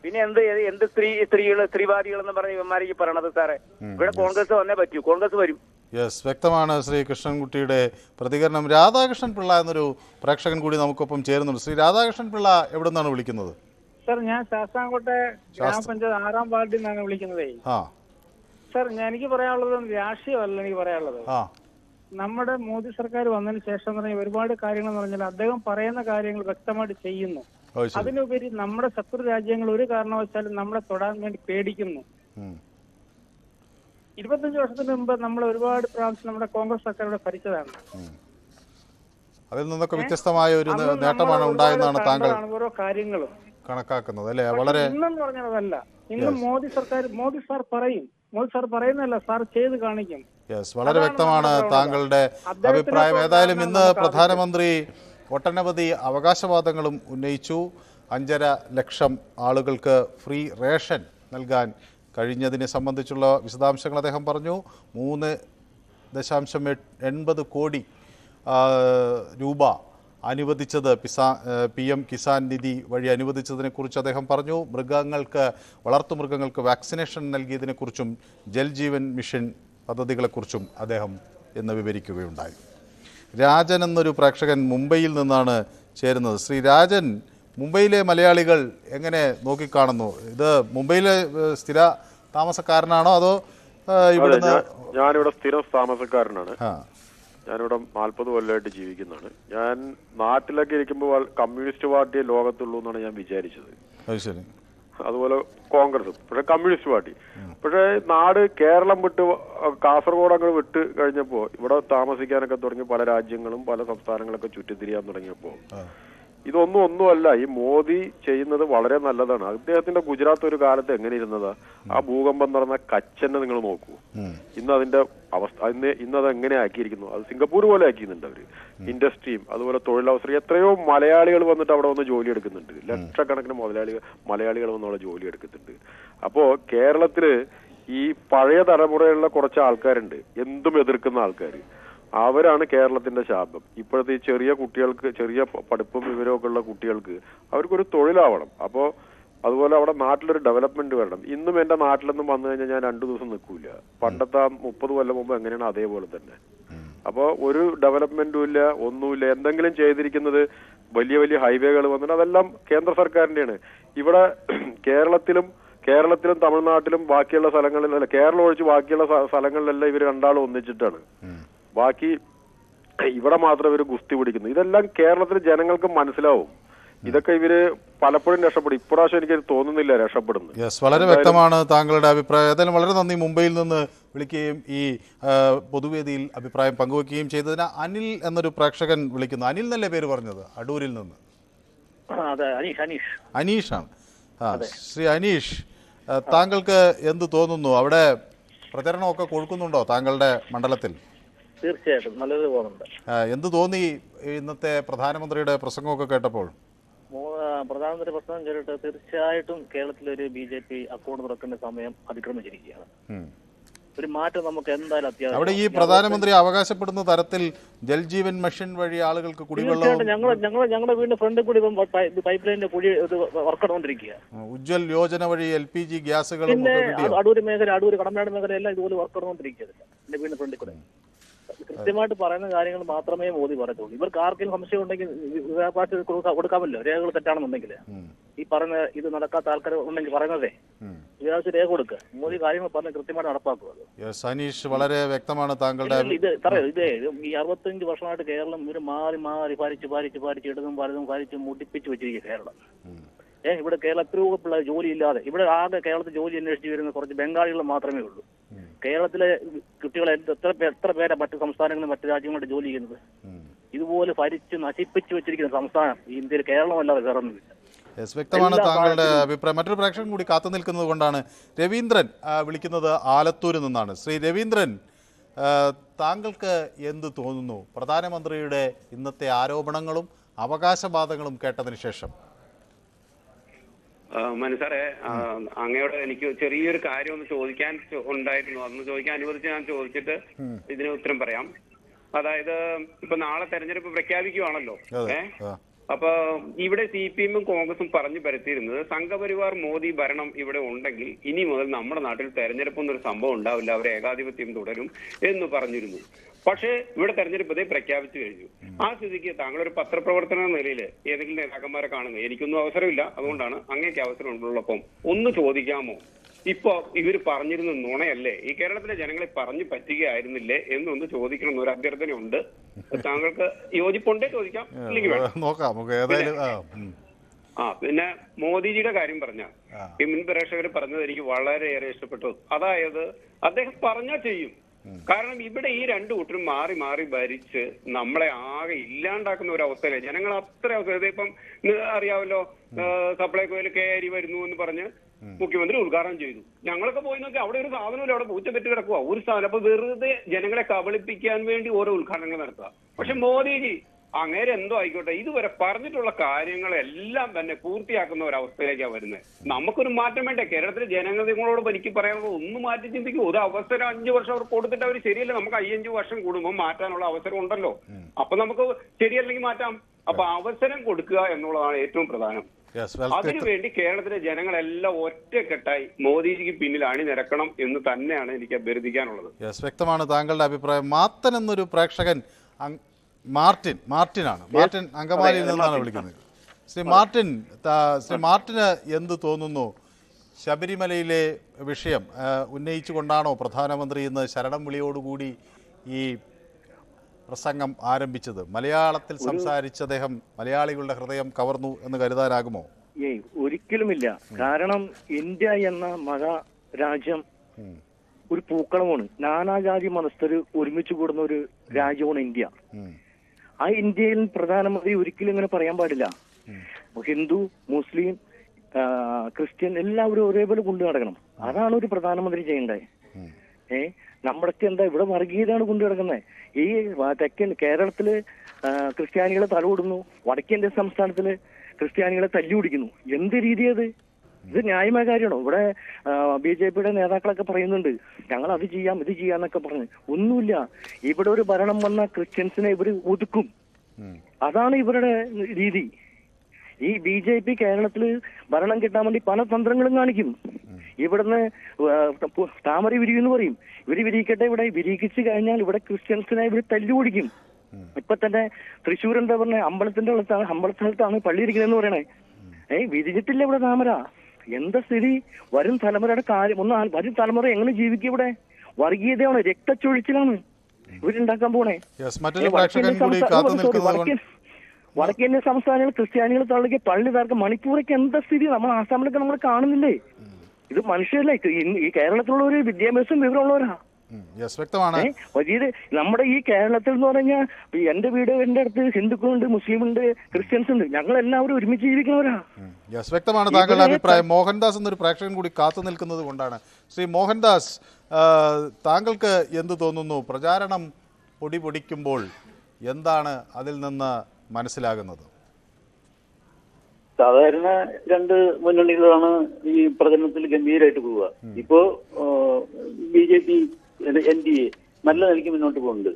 പിന്നെ എന്ത് എന്ത് സ്ത്രീ സ്ത്രീകൾ സ്ത്രീവാദികൾ എന്ന് പറഞ്ഞ ഇവന്മാരെ ഈ പറയണത് സാറേ? ഇവിടെ കോൺഗ്രസ് വന്നേ പറ്റൂ. കോൺഗ്രസ് വരും. യെസ് വ്യക്തമാണ് ശ്രീ കൃഷ്ണൻകുട്ടിയുടെ പ്രതികരണം. രാധാകൃഷ്ണൻ പിള്ള എന്നൊരു പ്രേക്ഷകൻ കൂടി നമുക്കൊപ്പം ചേരുന്നുണ്ട്. ശ്രീ രാധാകൃഷ്ണൻ പിള്ള എവിടെ നിന്നാണ് വിളിക്കുന്നത്? സർ ഞാൻ ശാസ്താംകോട്ടെ ഗ്രാമപഞ്ചായത്ത് ആറാം വാർഡിൽ നിന്നാണ് വിളിക്കുന്നത്. ആ. സാർ ഞാൻ എനിക്ക് പറയാനുള്ളത് രാഷ്ട്രീയമല്ല എനിക്ക് പറയാനുള്ളത്. ആ. നമ്മുടെ മോദി സർക്കാർ വന്നതിന് ശേഷം എന്ന് പറഞ്ഞാൽ ഒരുപാട് കാര്യങ്ങൾ എന്ന് പറഞ്ഞാൽ അദ്ദേഹം പറയുന്ന കാര്യങ്ങൾ വ്യക്തമായിട്ട് ചെയ്യുന്നു. അത് ശരി. അതിനുപരി നമ്മുടെ ശത്രു രാജ്യങ്ങൾ ഒരു കാരണവശാലും നമ്മളെ തൊടാൻ വേണ്ടി പേടിക്കുന്നു. ഉം. ഇരുപത്തഞ്ച് വർഷത്തിന് മുമ്പ് നമ്മൾ ഒരുപാട് പ്രാവശ്യം നമ്മുടെ കോൺഗ്രസ് സർക്കാർ ഇവിടെ ഭരിച്ചതാണ് അതിൽ നിന്നൊക്കെ വ്യത്യസ്തമായ ഒരു അന്ന് നമ്മൾ നേട്ടമാണ് ഒരുപാട് ഉണ്ടായെന്നാണ് താങ്കൾ കണ്ടതാണ് ഓരോ കാര്യങ്ങളും. കണക്കാക്കുന്നത് അല്ലേ? വളരെ ഇന്നെന്ന് പറഞ്ഞതല്ല ഇന്ന് മോദി സർക്കാർ മോദി സാർ പറയും മോദി സാർ പറയുന്നതല്ല സാർ ചെയ്ത് കാണിക്കും. യെസ് വളരെ വ്യക്തമാണ് താങ്കളുടെ അഭിപ്രായം. ഏതായാലും ഇന്ന് പ്രധാനമന്ത്രി ഒട്ടനവധി അവകാശവാദങ്ങളും ഉന്നയിച്ചു. അഞ്ചര ലക്ഷം ആളുകൾക്ക് ഫ്രീ റേഷൻ നൽകാൻ കഴിഞ്ഞതിനെ സംബന്ധിച്ചുള്ള വിശദാംശങ്ങൾ അദ്ദേഹം പറഞ്ഞു. മൂന്ന് ദശാംശം എൺപത് കോടി രൂപ അനുവദിച്ചത് പിസാ പി എം കിസാൻ നിധി വഴി അനുവദിച്ചതിനെക്കുറിച്ച് അദ്ദേഹം പറഞ്ഞു. മൃഗങ്ങൾക്ക് വളർത്തുമൃഗങ്ങൾക്ക് വാക്സിനേഷൻ നൽകിയതിനെക്കുറിച്ചും ജൽജീവൻ മിഷൻ പദ്ധതികളെക്കുറിച്ചും അദ്ദേഹം എന്ന് വിവരിക്കുകയുണ്ടായി. രാജൻ എന്നൊരു പ്രേക്ഷകൻ മുംബൈയിൽ നിന്നാണ് ചേരുന്നത്. ശ്രീ രാജൻ മുംബൈയിലെ മലയാളികൾ എങ്ങനെ നോക്കിക്കാണുന്നു? ഇത് മുംബൈയിലെ സ്ഥിര താമസക്കാരനാണോ അതോ ഇവിടുന്ന് ഞാനിവിടെ സ്ഥിരം താമസക്കാരനാണ്. ആ. ഞാനിവിടെ നാൽപ്പത് കൊല്ലമായിട്ട് ജീവിക്കുന്നതാണ്. ഞാൻ നാട്ടിലൊക്കെ ഇരിക്കുമ്പോൾ കമ്മ്യൂണിസ്റ്റ് പാർട്ടിയെ ലോകത്തുള്ളൂ എന്നാണ് ഞാൻ വിചാരിച്ചത്. അത് അതുപോലെ കോൺഗ്രസ്. പക്ഷെ കമ്മ്യൂണിസ്റ്റ് പാർട്ടി. പക്ഷേ നാട് കേരളം വിട്ട് കാസർഗോഡ് അങ്ങ് വിട്ട് കഴിഞ്ഞപ്പോൾ ഇവിടെ താമസിക്കാനൊക്കെ തുടങ്ങി പല രാജ്യങ്ങളും പല സംസ്ഥാനങ്ങളൊക്കെ ചുറ്റിത്തിരിയാൻ തുടങ്ങിയപ്പോൾ ഇതൊന്നും ഒന്നുമല്ല. ഈ മോദി ചെയ്യുന്നത് വളരെ നല്ലതാണ്. അദ്ദേഹത്തിന്റെ ഗുജറാത്ത് ഒരു കാലത്ത് എങ്ങനെ ഇരുന്നത്? ആ ഭൂകമ്പം നടന്ന കച്ചന്നെ നിങ്ങൾ നോക്കൂ. ഇന്ന് അതിന്റെ അവസ്ഥ ഇന്ന് ഇന്ന് അത് എങ്ങനെ ആക്കിയിരിക്കുന്നു? അത് സിംഗപ്പൂർ പോലെ ആക്കിയിരുന്നുണ്ട് അവർ. ഇൻഡസ്ട്രിയും അതുപോലെ തൊഴിലവസരം. എത്രയോ മലയാളികൾ വന്നിട്ട് അവിടെ വന്ന് ജോലി എടുക്കുന്നുണ്ട്. ലക്ഷക്കണക്കിന് മുതലാളികൾ മലയാളികൾ വന്ന് അവിടെ ജോലി എടുക്കുന്നുണ്ട്. അപ്പോ കേരളത്തിൽ ഈ പഴയ തലമുറയിലുള്ള കുറച്ച് ആൾക്കാരുണ്ട്. എന്തും എതിർക്കുന്ന ആൾക്കാർ അവരാണ് കേരളത്തിന്റെ ശാപം. ഇപ്പോഴത്തെ ഈ ചെറിയ കുട്ടികൾക്ക് ചെറിയ പഠിപ്പും വിവരമൊക്കെ ഉള്ള കുട്ടികൾക്ക് അവർക്കൊരു തൊഴിലാവണം. അപ്പോൾ അതുപോലെ അവിടെ നാട്ടിലൊരു ഡെവലപ്മെന്റ് വരണം. ഇന്നും എന്റെ നാട്ടിലൊന്നും വന്നു കഴിഞ്ഞാൽ ഞാൻ രണ്ടു ദിവസം നിൽക്കൂല. പണ്ടത്തെ മുപ്പത് കൊല്ലം മുമ്പ് എങ്ങനെയാണ് അതേപോലെ തന്നെ. അപ്പോൾ ഒരു ഡെവലപ്മെന്റും ഇല്ല ഒന്നുമില്ല. എന്തെങ്കിലും ചെയ്തിരിക്കുന്നത് വലിയ വലിയ ഹൈവേകൾ വന്നിട്ട് അതെല്ലാം കേന്ദ്ര സർക്കാരിന്റെയാണ് ഇവിടെ കേരളത്തിലും കേരളത്തിലും തമിഴ്നാട്ടിലും ബാക്കിയുള്ള സ്ഥലങ്ങളിൽ കേരളം ഒഴിച്ച് ബാക്കിയുള്ള സ്ഥ- സ്ഥലങ്ങളിലെല്ലാം ഇവർ രണ്ടാളും ഒന്നിച്ചിട്ടാണ്. ബാക്കി ഇവിടെ മാത്രം ഇവർ ഗുസ്തി പിടിക്കുന്നു. ഇതെല്ലാം കേരളത്തിലെ ജനങ്ങൾക്ക് മനസ്സിലാവും. ഇതൊക്കെ ഇവർ പലപ്പോഴും രക്ഷപ്പെടും. ഇപ്രാവശ്യം എനിക്ക് തോന്നുന്നില്ല രക്ഷപ്പെടുന്നു യെസ് വളരെ വ്യക്തമാണ് താങ്കളുടെ അഭിപ്രായം. ഏതായാലും വളരെ നന്ദി. മുംബൈയിൽ നിന്ന് വിളിക്കുകയും ഈ പൊതുവേദിയിൽ അഭിപ്രായം പങ്കുവെക്കുകയും ചെയ്തതിന് അനിൽ എന്നൊരു പ്രേക്ഷകൻ വിളിക്കുന്നു. അനിൽ എന്നല്ലേ പേര് പറഞ്ഞത്? അടൂരിൽ നിന്ന്. അതെ. അനീഷ് അനീഷ്. അനീഷാണ്. ആ ശ്രീ അനീഷ് താങ്കൾക്ക് എന്ത് തോന്നുന്നു? അവിടെ പ്രചരണമൊക്കെ കൊടുക്കുന്നുണ്ടോ താങ്കളുടെ മണ്ഡലത്തിൽ? തീർച്ചയായിട്ടും. നല്ലത് പോകുന്നുണ്ട്. എന്ത് തോന്നി ഇന്നത്തെ പ്രധാനമന്ത്രിയുടെ പ്രസംഗമൊക്കെ കേട്ടപ്പോൾ? പ്രധാനമന്ത്രി പ്രസംഗം കേട്ടിട്ട് തീർച്ചയായിട്ടും കേരളത്തിലൊരു ബി ജെ പി അക്കൗണ്ട് തുറക്കേണ്ട സമയം അതിക്രമിച്ചിരിക്കുകയാണ്. ഒരു മാറ്റം നമുക്ക് എന്തായാലും അത്യാവശ്യം അവിടെ ഈ പ്രധാനമന്ത്രി അവകാശപ്പെടുന്ന തരത്തിൽ ജൽജീവൻ മെഷീൻ വഴി ആളുകൾക്ക് കുടിവെള്ളം ഞങ്ങൾ ഞങ്ങൾ ഞങ്ങളുടെ വീടിന്റെ ഫ്രണ്ടിൽ കൂടി പൈപ്പ് ലൈനിന്റെ കുഴി ഇത് വർക്ക് നടന്നുകൊണ്ടിരിക്കുക ഉജ്ജ്വൽ യോജന വഴി എൽ പി ജി ഗ്യാസുകൾ അടൂർ മേഖല അടൂര് കടമ്പനാട് മേഖല എല്ലാം ഇതുപോലെ വർക്ക് നടന്നുകൊണ്ടിരിക്കുകയാണ് എന്റെ വീടിന്റെ ഫ്രണ്ടിൽ കൂടെ. കൃത്യമായിട്ട് പറയുന്ന കാര്യങ്ങൾ മാത്രമേ മോദി പറയത്തുള്ളൂ. ഇവർക്ക് ആർക്കെങ്കിലും സംശയം ഉണ്ടെങ്കിൽ പാർട്ടി കൊടുക്കാമല്ലോ. രേഖകൾ തെറ്റാണെന്നുണ്ടെങ്കിൽ. ഈ പറയുന്ന ഇത് നടക്കാത്ത ആൾക്കാർ ഉണ്ടെങ്കിൽ പറയുന്നതേ. വിദ്യാഭ്യാസ രേഖ കൊടുക്കുക മോദി കാര്യങ്ങൾ പറഞ്ഞ് കൃത്യമായിട്ട് നടപ്പാക്കുക അനീഷ് വളരെ വ്യക്തമാണ് താങ്കളുടെ ഇത് പറയാം ഇതേ ഈ അറുപത്തഞ്ച് വർഷമായിട്ട് കേരളം ഇവർ മാറി മാറി ഭരിച്ച് ഭരിച്ച് ഭരിച്ച് ഇടതും വലതും ഭരിച്ച് മുടിപ്പിച്ച് വെച്ചിരിക്കുക കേരളം. ഏഹ് ഇവിടെ കേരളത്തിൽ പിള്ളേർ ജോലി ഇല്ലാതെ ഇവിടെ ആകെ കേരളത്തിൽ ജോലി അന്വേഷിച്ച് വരുന്ന കുറച്ച് ബംഗാളികൾ മാത്രമേ ഉള്ളൂ. കേരളത്തിലെ കുട്ടികളെ എത്ര എത്ര പേരെ മറ്റു സംസ്ഥാനങ്ങളും മറ്റു രാജ്യങ്ങളുടെ ജോലി ചെയ്യുന്നത്? ഇതുപോലെ ഭരിച്ച് നശിപ്പിച്ചു വെച്ചിരിക്കുന്ന സംസ്ഥാനം ഇന്ത്യയിൽ കേരളമല്ലാതെ വേറൊന്നുമില്ല. യെസ് വ്യക്തമാണ് താങ്കളുടെ അഭിപ്രായം. മറ്റൊരു പ്രേക്ഷകൻ കൂടി കാത്തു നിൽക്കുന്നത് കൊണ്ടാണ് രവീന്ദ്രൻ വിളിക്കുന്നത് ആലത്തൂരിൽ നിന്നാണ്. ശ്രീ രവീന്ദ്രൻ താങ്കൾക്ക് എന്ത് തോന്നുന്നു? പ്രധാനമന്ത്രിയുടെ ഇന്നത്തെ ആരോപണങ്ങളും അവകാശവാദങ്ങളും കേട്ടതിന് ശേഷം. മനസ്സാറെ അങ്ങയോട് എനിക്ക് ചെറിയൊരു കാര്യം ഒന്ന് ചോദിക്കാൻ ഉണ്ടായിരുന്നു. അന്ന് ചോദിക്കാൻ അനുവദിച്ച് ഞാൻ ചോദിച്ചിട്ട് ഇതിന് ഉത്തരം പറയാം. അതായത് ഇപ്പൊ നാളെ തെരഞ്ഞെടുപ്പ് പ്രഖ്യാപിക്കുവാണല്ലോ ഏ? അപ്പൊ ഇവിടെ സി പി എമ്മും കോൺഗ്രസും പറഞ്ഞു പരത്തിയിരുന്നത് സംഘപരിവാർ മോദി ഭരണം ഇവിടെ ഉണ്ടെങ്കിൽ ഇനി മുതൽ നമ്മുടെ നാട്ടിൽ തെരഞ്ഞെടുപ്പ് എന്നൊരു സംഭവം ഉണ്ടാവില്ല. അവർ ഏകാധിപത്യം തുടരും എന്ന് പറഞ്ഞിരുന്നു. പക്ഷേ ഇവിടെ തെരഞ്ഞെടുപ്പ് ഇതേ പ്രഖ്യാപിച്ചു കഴിഞ്ഞു. ആ സ്ഥിതിക്ക് താങ്കൾ ഒരു പത്രപ്രവർത്തന നിലയിൽ ഏതെങ്കിലും നേതാക്കന്മാരെ കാണുന്നത് എനിക്കൊന്നും അവസരമില്ല. അതുകൊണ്ടാണ് അങ്ങേക്ക് അവസരം ഉള്ളപ്പം ഒന്ന് ചോദിക്കാമോ? ഇപ്പോ ഇവർ പറഞ്ഞിരുന്ന നുണയല്ലേ? ഈ കേരളത്തിലെ ജനങ്ങളെ പറഞ്ഞു പറ്റുകയായിരുന്നില്ലേ എന്നൊന്ന് ചോദിക്കണം എന്നൊരു അഭ്യർത്ഥന ഉണ്ട് താങ്കൾക്ക് യോജിപ്പുണ്ടേ ചോദിക്കാം. അല്ലെങ്കിൽ നോക്കാം. ആ, പിന്നെ മോദിജിയുടെ കാര്യം പറഞ്ഞ. ഈ മുൻ പ്രേക്ഷകർ പറഞ്ഞത് എനിക്ക് വളരെയേറെ ഇഷ്ടപ്പെട്ടു. അതായത് അദ്ദേഹം പറഞ്ഞാൽ ചെയ്യും. കാരണം ഇവിടെ ഈ രണ്ടു കൂട്ടരും മാറി മാറി ഭരിച്ച് നമ്മളെ ആകെ ഇല്ലാണ്ടാക്കുന്ന ഒരു അവസ്ഥയിലെ. ജനങ്ങൾ അത്ര അവസ്ഥ അറിയാവല്ലോ അറിയാമല്ലോ സപ്ലൈകോയിൽ കെ അരി വരുന്നു എന്ന് പറഞ്ഞ് മുഖ്യമന്ത്രി ഉദ്ഘാടനം ചെയ്തു. ഞങ്ങളൊക്കെ പോയി നോക്കി അവിടെ ഒരു സാധനമില്ല അവിടെ പൂച്ച പെറ്റ് കിടക്കുക ഒരു സാധനം. അപ്പൊ വെറുതെ ജനങ്ങളെ കബളിപ്പിക്കാൻ വേണ്ടി ഓരോ ഉദ്ഘാടനങ്ങൾ നടത്തുക പക്ഷെ മോദിജി അങ്ങേരെ എന്തോ ആയിക്കോട്ടെ ഇതുവരെ പറഞ്ഞിട്ടുള്ള കാര്യങ്ങളെല്ലാം തന്നെ പൂർത്തിയാക്കുന്ന ഒരു അവസ്ഥയിലേക്കാണ് വരുന്നത്. നമുക്കൊരു മാറ്റം വേണ്ടേ? കേരളത്തിലെ ജനങ്ങളോട് നിങ്ങളോട് എനിക്ക് പറയാനുള്ളത് ഒന്ന് മാറ്റി ചിന്തിക്കും. ഒരു അവസരം അഞ്ചു വർഷം അവർ കൊടുത്തിട്ട് അവർ ശരിയല്ല. നമുക്ക് അയ്യഞ്ചു വർഷം കൂടുമ്പോൾ മാറ്റാനുള്ള അവസരം ഉണ്ടല്ലോ. അപ്പൊ നമുക്ക് ശരിയല്ലെങ്കിൽ മാറ്റാം. അപ്പൊ അവസരം കൊടുക്കുക എന്നുള്ളതാണ് ഏറ്റവും പ്രധാനം. അതിനുവേണ്ടി കേരളത്തിലെ ജനങ്ങളെല്ലാം ഒറ്റക്കെട്ടായി മോദിജിക്ക് പിന്നിൽ അണിനിരക്കണം എന്ന് തന്നെയാണ് എനിക്ക് അഭ്യർത്ഥിക്കാനുള്ളത്. വ്യക്തമാണ് താങ്കളുടെ അഭിപ്രായം. മാത്തൻ എന്നൊരു പ്രേക്ഷകൻ മാർട്ടിൻ മാർട്ടിനാണ്. മാർട്ടിൻ അങ്കമാലിയിൽ നിന്നാണ് വിളിക്കുന്നത്. ശ്രീ മാർട്ടിൻ ശ്രീ മാർട്ടിന് എന്ത് തോന്നുന്നു? ശബരിമലയിലെ വിഷയം ഉന്നയിച്ചുകൊണ്ടാണോ പ്രധാനമന്ത്രി ഇന്ന് ശരണം വിളിയോടുകൂടി ഈ പ്രസംഗം ആരംഭിച്ചത്? മലയാളത്തിൽ സംസാരിച്ച അദ്ദേഹം മലയാളികളുടെ ഹൃദയം കവർന്നു എന്ന് കരുതാനാകുമോ? ഏയ് ഒരിക്കലുമില്ല. കാരണം ഇന്ത്യ എന്ന മഹാരാജ്യം ഒരു പൂക്കളമാണ്. നാനാജാതി മതസ്ഥര് ഒരുമിച്ച് കൂടുന്ന ഒരു രാജ്യമാണ് ഇന്ത്യ. ആ ഇന്ത്യയിൽ പ്രധാനമന്ത്രി ഒരിക്കലും ഇങ്ങനെ പറയാൻ പാടില്ല. ഹിന്ദു മുസ്ലിം ക്രിസ്ത്യൻ എല്ലാവരും ഒരേപോലെ കൊണ്ടു നടക്കണം. അതാണ് ഒരു പ്രധാനമന്ത്രി ചെയ്യേണ്ടത്. ഏ? നമ്മുടെയൊക്കെ എന്താ ഇവിടെ വർഗീയതയാണ് കൊണ്ടു നടക്കുന്നത്. ഈ തെക്കൻ കേരളത്തിൽ ക്രിസ്ത്യാനികളെ തലോടുന്നു വടക്കേന്ത്യ സംസ്ഥാനത്തിൽ ക്രിസ്ത്യാനികളെ തല്ലി പിടിക്കുന്നു എന്ത് രീതിയത് ഇത് ന്യായമായ കാര്യമാണോ? ഇവിടെ ബി ജെ പിയുടെ നേതാക്കളൊക്കെ പറയുന്നുണ്ട് ഞങ്ങൾ അത് ചെയ്യാം ഇത് ചെയ്യാം എന്നൊക്കെ പറഞ്ഞ്. ഒന്നുമില്ല. ഇവിടെ ഒരു ഭരണം വന്ന ക്രിസ്ത്യൻസിനെ ഇവർ ഒതുക്കും. അതാണ് ഇവരുടെ രീതി. ഈ ബി ജെ പി കേരളത്തിൽ ഭരണം കിട്ടാൻ വേണ്ടി പല തന്ത്രങ്ങളും കാണിക്കും. ഇവിടുന്ന് താമര വിരിയെന്ന് പറയും. ഇവർ വിരിയിക്കട്ടെ ഇവിടെ വിരിയിക്കിച്ച് കഴിഞ്ഞാൽ ഇവിടെ ക്രിസ്ത്യൻസിനെ ഇവർ തല്ലുപിടിക്കും ഇപ്പൊ തന്നെ തൃശ്ശൂർ എന്താ പറഞ്ഞ? അമ്പലത്തിന്റെ അടുത്താണ് അമ്പലസ്ഥലത്താണ് പള്ളി ഇരിക്കുന്നതെന്ന് പറയണേ. ഏയ് വിരിഞ്ഞിട്ടില്ല ഇവിടെ താമര. എന്താ സ്ഥിതി? വരും തലമുറയുടെ കാര്യം ഒന്ന് വരും തലമുറ എങ്ങനെ ജീവിക്കും ഇവിടെ? വർഗീയതയാണ് രക്തച്ചൊഴിച്ചിലാണ് ഇവരുണ്ടാക്കാൻ പോണേ. വടക്കേന്ത്യൻ സംസ്ഥാനങ്ങൾ ക്രിസ്ത്യാനികൾ തള്ളിക്ക് പള്ളി തകർക്ക മണിപ്പൂരൊക്കെ എന്താ സ്ഥിതി? നമ്മൾ ആസാമിലൊക്കെ നമ്മൾ കാണുന്നില്ലേ? ഇത് മനുഷ്യരല്ലേ? ഈ- കേരളത്തിലുള്ള ഒരു വിദ്യാഭ്യാസം വിവരമുള്ളവരാ. വ്യക്തമാണ്. മജീദ് നമ്മുടെ ഈ കേരളത്തിൽ എന്ന് പറഞ്ഞാൽ എന്റെ വീട് എന്റെ അടുത്ത് ഹിന്ദുക്കളുണ്ട് മുസ്ലിം ഉണ്ട് ക്രിസ്ത്യൻസ് ഉണ്ട് ഞങ്ങൾ എല്ലാവരും ഒരുമിച്ച് ജീവിക്കുന്നവരാ. യെസ് വ്യക്തമാണ് താങ്കളുടെ അഭിപ്രായം. മോഹൻദാസ് എന്നൊരു പ്രേക്ഷകൻ കൂടി കാത്തു നിൽക്കുന്നത് കൊണ്ടാണ്. ശ്രീ മോഹൻദാസ് താങ്കൾക്ക് എന്ത് തോന്നുന്നു? പ്രചാരണം പൊടി പൊടിക്കുമ്പോൾ എന്താണ് അതിൽ നിന്ന് മനസ്സിലാകുന്നത്? സാധാരണ രണ്ട് മുന്നണികളാണ് ഈ പ്രചരണത്തിൽ ഗംഭീരമായിട്ട് പോവുക. ഇപ്പോ B J P N D A നല്ല നിലയ്ക്ക് മുന്നോട്ട് പോകുന്നുണ്ട്.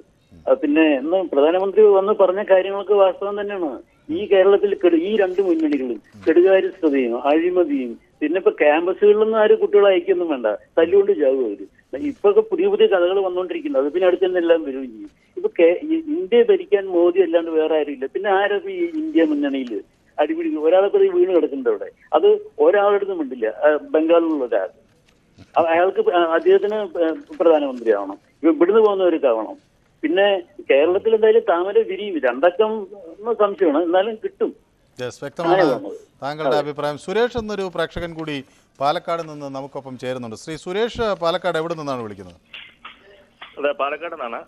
പിന്നെ ഇന്ന് പ്രധാനമന്ത്രി വന്ന് പറഞ്ഞ കാര്യങ്ങൾക്ക് വാസ്തവം തന്നെയാണ്. ഈ കേരളത്തിൽ ഈ രണ്ട് മുന്നണികളും കെടുകാര്യസ്ഥതയും അഴിമതിയും പിന്നെ ഇപ്പൊ ക്യാമ്പസുകളിൽ നിന്ന് ആരും കുട്ടികളെ അയക്കൊന്നും വേണ്ട. തല്ലുകൊണ്ട് ചാവും അവർ. ഇപ്പൊ പുതിയ പുതിയ കഥകൾ വന്നുകൊണ്ടിരിക്കുന്നു അത് പിന്നെ അടുത്ത് എല്ലാം വരും ചെയ്യും ഇപ്പൊ ഇന്ത്യ ഭരിക്കാൻ മോദി അല്ലാണ്ട് വേറെ ആരും ഇല്ല. പിന്നെ ആരാ ഈ ഇന്ത്യ മുന്നണിയിൽ അടിപിടി ഒരാളെ പ്രതി വീണ് കിടക്കുന്നുണ്ട് അവിടെ. അത് ഒരാളെടുത്തും മിണ്ടില്ല. ബംഗാളിലുള്ള ഒരാൾ. അയാൾക്ക് അദ്ദേഹത്തിന് പ്രധാനമന്ത്രിയാവണം. ഇവ ഇവിടുന്ന് പോകുന്നവർക്കാവണം പിന്നെ കേരളത്തിൽ എന്തായാലും താമര വിരിയും. രണ്ടക്കം സംശയമാണ്. എന്നാലും കിട്ടും. വ്യക്തമാണ് താങ്കളുടെ അഭിപ്രായം. സുരേഷ് എന്നൊരു പ്രേക്ഷകൻ കൂടി പാലക്കാട് നിന്ന് നമുക്കൊപ്പം ചേരുന്നുണ്ട്. ശ്രീ സുരേഷ് പാലക്കാട് എവിടെ നിന്നാണ് വിളിക്കുന്നത്? അതെ പാലക്കാട് നിന്നാണ്.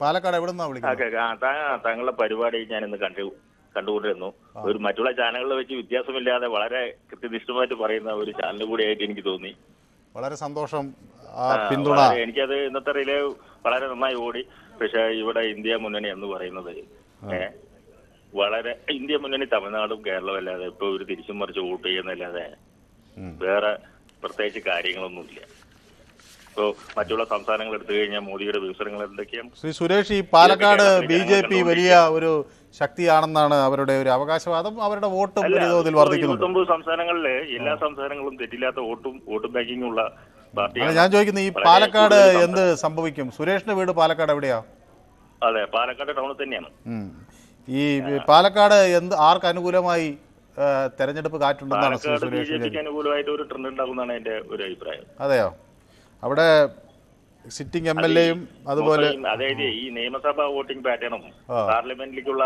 പാലക്കാട് എവിടെ നിന്നാണ് വിളിക്കുന്നത്? ഓക്കെ താ- താങ്കളുടെ പരിപാടി ഞാൻ ഇന്ന് കണ്ടു കണ്ടുകൊണ്ടിരുന്നു. ഒരു മറ്റുള്ള ചാനലുകളിൽ വെച്ച് വ്യത്യാസമില്ലാതെ വളരെ കൃത്യനിഷ്ഠമായിട്ട് പറയുന്ന ഒരു ചാനൽ കൂടിയായിട്ട് എനിക്ക് തോന്നി. വളരെ സന്തോഷം പിന്തുണ. എനിക്കത് ഇന്നത്തെ റിലേ വളരെ നന്നായി ഓടി. പക്ഷേ ഇവിടെ ഇന്ത്യ മുന്നണി എന്ന് പറയുന്നത് വളരെ ഇന്ത്യ മുന്നണി തമിഴ്നാടും കേരളവും അല്ലാതെ ഇപ്പൊ ഒരു തിരിച്ചും മറിച്ച് വോട്ട് ചെയ്യുന്നല്ലാതെ വേറെ പ്രത്യേകിച്ച് കാര്യങ്ങളൊന്നുമില്ല. ഇപ്പോ മറ്റുള്ള സംസ്ഥാനങ്ങൾ എടുത്തു കഴിഞ്ഞാൽ മോദിയുടെ വികസനങ്ങൾ എന്തൊക്കെയാണ് ശ്രീ സുരേഷ് ഈ പാലക്കാട് ബി ജെ പി വലിയ ഒരു ശക്തിയാണെന്നാണ് അവരുടെ ഒരു അവകാശവാദം. അവരുടെ വോട്ടും വലിയ തോതിൽ വർദ്ധിക്കുന്നുണ്ട് സംസ്ഥാനങ്ങളിൽ എല്ലാ സംസ്ഥാനങ്ങളും തെറ്റില്ലാത്ത വോട്ടും വോട്ട് ബാങ്കിങ് ഉള്ള പാർട്ടിയാണ് ഞാൻ ചോദിക്കുന്നത് ഈ പാലക്കാട് എന്ത് സംഭവിക്കും? സുരേഷിന്റെ വീട് പാലക്കാട് എവിടെയാ? അതെ പാലക്കാട് ടൗണിൽ തന്നെയാണ്. ഈ പാലക്കാട് എന്ത് ആർക്ക് അനുകൂലമായി തെരഞ്ഞെടുപ്പ് കാറ്റുണ്ടെന്നാണ് ബി ജെ പിക്ക് അനുകൂലമായിട്ട് ഒരു ട്രെൻഡ് ഉണ്ടാകുന്നതാണ് എന്റെ ഒരു അഭിപ്രായം. അതെയോ? അവിടെ സിറ്റിംഗ് എം എൽ എയും അതുപോലെ അതായത് ഈ നിയമസഭാ വോട്ടിംഗ് പാറ്റേണും പാർലമെന്റിലേക്കുള്ള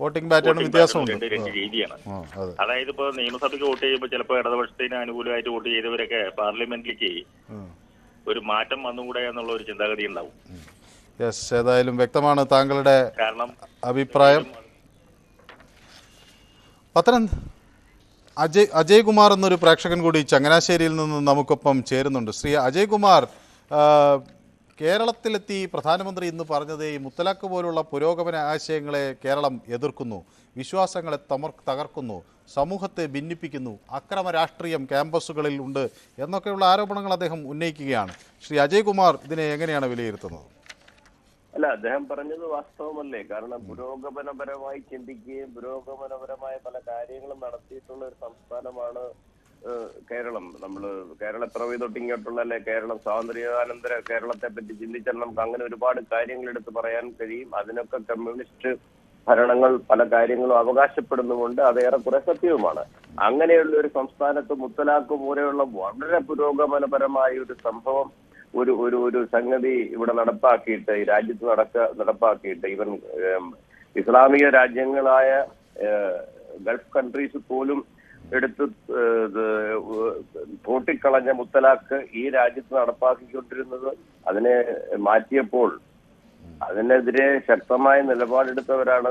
വോട്ടിംഗ് പാറ്റേണും വ്യത്യാസമുണ്ട്. രണ്ട് രീതിയാണ്. അതായത് ഇപ്പൊ നിയമസഭയ്ക്ക് വോട്ട് ചെയ്യുമ്പോൾ ചിലപ്പോൾ ഇടതുപക്ഷത്തിന് അനുകൂലമായിട്ട് വോട്ട് ചെയ്തവരൊക്കെ പാർലമെന്റിലേക്ക് ഒരു മാറ്റം വന്നുകൂടെ എന്നുള്ള ഒരു ചിന്താഗതി ഉണ്ടാവും. യെസ് ഏതായാലും വ്യക്തമാണ് താങ്കളുടെ കാരണം അഭിപ്രായം. പത്തനംത് അജയ് അജയ്കുമാർ എന്നൊരു പ്രേക്ഷകൻ കൂടി ചങ്ങനാശ്ശേരിയിൽ നിന്ന് നമുക്കൊപ്പം ചേരുന്നുണ്ട്. ശ്രീ അജയ്കുമാർ കേരളത്തിലെത്തി പ്രധാനമന്ത്രി ഇന്ന് പറഞ്ഞത് ഈ മുത്തലാഖ് പോലുള്ള പുരോഗമന ആശയങ്ങളെ കേരളം എതിർക്കുന്നു വിശ്വാസങ്ങളെ തമർ തകർക്കുന്നു സമൂഹത്തെ ഭിന്നിപ്പിക്കുന്നു അക്രമ രാഷ്ട്രീയം ക്യാമ്പസുകളിൽ ഉണ്ട് എന്നൊക്കെയുള്ള ആരോപണങ്ങൾ അദ്ദേഹം ഉന്നയിക്കുകയാണ്. ശ്രീ അജയ്കുമാർ ഇതിനെ എങ്ങനെയാണ് വിലയിരുത്തുന്നത്? അല്ല അദ്ദേഹം പറഞ്ഞത് വാസ്തവമല്ലേ? കാരണം പുരോഗമനപരമായി ചിന്തിക്കുകയും പുരോഗമനപരമായ പല കാര്യങ്ങളും നടത്തിയിട്ടുള്ള ഒരു സംസ്ഥാനമാണ് കേരളം. നമ്മൾ കേരള പിറവി തൊട്ടിങ്ങോട്ടുള്ള അല്ലെ? കേരളം സ്വാതന്ത്ര്യാനന്തര കേരളത്തെ പറ്റി ചിന്തിച്ചാൽ നമുക്ക് അങ്ങനെ ഒരുപാട് കാര്യങ്ങൾ എടുത്ത് പറയാൻ കഴിയും. അതിനൊക്കെ കമ്മ്യൂണിസ്റ്റ് ഭരണങ്ങൾ പല കാര്യങ്ങളും അവകാശപ്പെടുന്നുമുണ്ട്. അത് ഏറെക്കുറെ സത്യവുമാണ്. അങ്ങനെയുള്ള ഒരു സംസ്ഥാനത്ത് മുത്തലാഖ് പോലെയുള്ള വളരെ പുരോഗമനപരമായ ഒരു സംഭവം ഒരു ഒരു ഒരു സംഗതി ഇവിടെ നടപ്പാക്കിയിട്ട് രാജ്യത്ത് നടക്ക നടപ്പാക്കിയിട്ട് ഇവൻ ഇസ്ലാമിക രാജ്യങ്ങളായ ഗൾഫ് കൺട്രീസ് പോലും എടുത്ത് പൂട്ടിക്കളഞ്ഞ മുത്തലാഖ് ഈ രാജ്യത്ത് നടപ്പാക്കിക്കൊണ്ടിരുന്നത് അതിനെ മാറ്റിയപ്പോൾ അതിനെതിരെ ശക്തമായ നിലപാടെടുത്തവരാണ്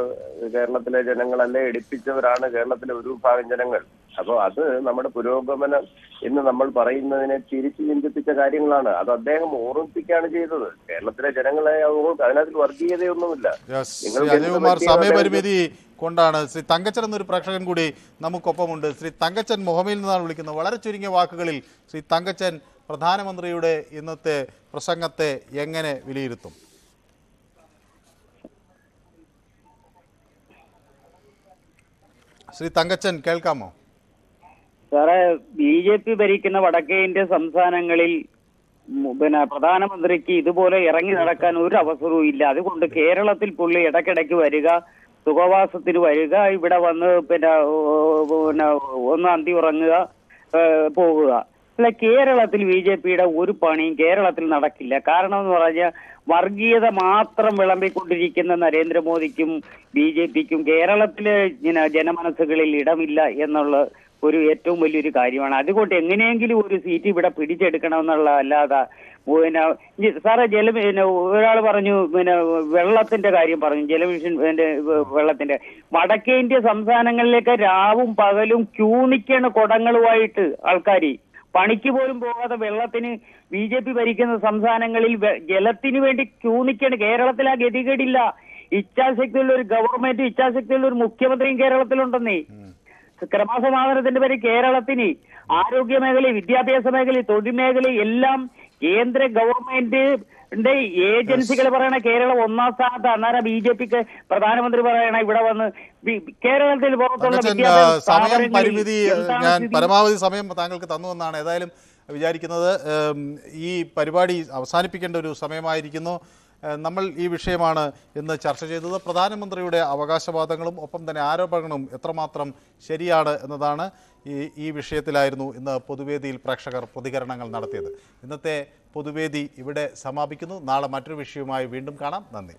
കേരളത്തിലെ ജനങ്ങളല്ലേ എടുപ്പിച്ചവരാണ് കേരളത്തിലെ ഒരു ഭാഗം ജനങ്ങൾ. അപ്പോൾ അത് നമ്മുടെ പുരോഗമനം എന്ന് നമ്മൾ പറയുന്നതിനെ തിരിച്ചു ചിന്തിപ്പിച്ച കാര്യങ്ങളാണ്. അത് അദ്ദേഹം ഓർമ്മിപ്പിക്കുകയാണ് ചെയ്തത്. കേരളത്തിലെ ജനങ്ങളെ അതിനകത്ത് വർഗീയതയൊന്നുമില്ല. അജയകുമാർ സമയപരിമിതി കൊണ്ടാണ് ശ്രീ തങ്കച്ചൻ എന്നൊരു പ്രേക്ഷകൻ കൂടി നമുക്കൊപ്പമുണ്ട്. ശ്രീ തങ്കച്ചൻ മുഹമ്മയിൽ നിന്നാണ് വിളിക്കുന്നത്. വളരെ ചുരുങ്ങിയ വാക്കുകളിൽ ശ്രീ തങ്കച്ചൻ പ്രധാനമന്ത്രിയുടെ ഇന്നത്തെ പ്രസംഗത്തെ എങ്ങനെ വിലയിരുത്തും? ശ്രീ തങ്കച്ചൻ കേൾക്കാമോ? സാറേ ബി ജെ പി ഭരിക്കുന്ന വടക്കേ ഇന്ത്യ സംസ്ഥാനങ്ങളിൽ പിന്നെ പ്രധാനമന്ത്രിക്ക് ഇതുപോലെ ഇറങ്ങി നടക്കാൻ ഒരു അവസരവും ഇല്ല. അതുകൊണ്ട് കേരളത്തിൽ പുള്ളി ഇടയ്ക്കിടയ്ക്ക് വരിക സുഖവാസത്തിന് വരിക ഇവിടെ വന്ന് പിന്നെ പിന്നെ ഒന്ന് അന്തി ഉറങ്ങുക പോകുക അല്ല കേരളത്തിൽ ബി ജെ പിയുടെ ഒരു പണിയും കേരളത്തിൽ നടക്കില്ല. കാരണം എന്ന് പറഞ്ഞാൽ വർഗീയത മാത്രം വിളമ്പിക്കൊണ്ടിരിക്കുന്ന നരേന്ദ്രമോദിക്കും ബി ജെ പിക്കും കേരളത്തിലെ ജനമനസ്സുകളിൽ ഇടമില്ല എന്നുള്ള ഒരു ഏറ്റവും വലിയൊരു കാര്യമാണ്. അതുകൊണ്ട് എങ്ങനെയെങ്കിലും ഒരു സീറ്റ് ഇവിടെ പിടിച്ചെടുക്കണമെന്നുള്ള അല്ലാതെ പിന്നെ സാറേ ജല പിന്നെ ഒരാൾ പറഞ്ഞു പിന്നെ വെള്ളത്തിന്റെ കാര്യം പറഞ്ഞു ജലമിഷൻ പിന്നെ വെള്ളത്തിന്റെ. വടക്കേ ഇന്ത്യ സംസ്ഥാനങ്ങളിലേക്ക് രാവും പകലും ക്യൂ നിൽക്കണ കുടങ്ങളുമായിട്ട് ആൾക്കാർ പണിക്ക് പോലും പോകാതെ വെള്ളത്തിന് ബി ജെ പി ഭരിക്കുന്ന സംസ്ഥാനങ്ങളിൽ ജലത്തിന് വേണ്ടി ക്യൂ നിൽക്കണ കേരളത്തിൽ ആ ഗതികേടില്ല. ഇച്ഛാശക്തിയുള്ള ഒരു ഗവൺമെന്റ് ഇച്ഛാശക്തിയുള്ള ഒരു മുഖ്യമന്ത്രിയും കേരളത്തിലുണ്ടെന്നേ. ക്രമസമാധാനത്തിന്റെ പേര് കേരളത്തിന് ആരോഗ്യ മേഖല വിദ്യാഭ്യാസ മേഖല തൊഴിൽ മേഖല എല്ലാം കേന്ദ്ര ഗവൺമെന്റ് ഏജൻസികൾ പറയണ കേരളം ഒന്നാം സ്ഥാനത്ത് അന്നേരം ബി ജെ പിക്ക് പ്രധാനമന്ത്രി പറയണ ഇവിടെ വന്ന് കേരളത്തിൽ പുറത്തുള്ള സമയം പരിമിതി ഞാൻ പരമാവധി സമയം താങ്കൾക്ക് തന്നു എന്നാണ് ഏതായാലും വിചാരിക്കുന്നത്. ഈ പരിപാടി അവസാനിപ്പിക്കേണ്ട ഒരു സമയമായിരിക്കുന്നു. നമ്മൾ ഈ വിഷയമാണ് ഇന്ന് ചർച്ച ചെയ്തത്. പ്രധാനമന്ത്രിയുടെ അവകാശവാദങ്ങളും ഒപ്പം തന്നെ ആരോപണങ്ങളും എത്രമാത്രം ശരിയാണ് എന്നതാണ് ഈ ഈ വിഷയത്തിലായിരുന്നു ഇന്ന് പൊതുവേദിയിൽ പ്രേക്ഷകർ പ്രതികരണങ്ങൾ നടത്തിയത്. ഇന്നത്തെ പൊതുവേദി ഇവിടെ സമാപിക്കുന്നു. നാളെ മറ്റൊരു വിഷയവുമായി വീണ്ടും കാണാം. നന്ദി.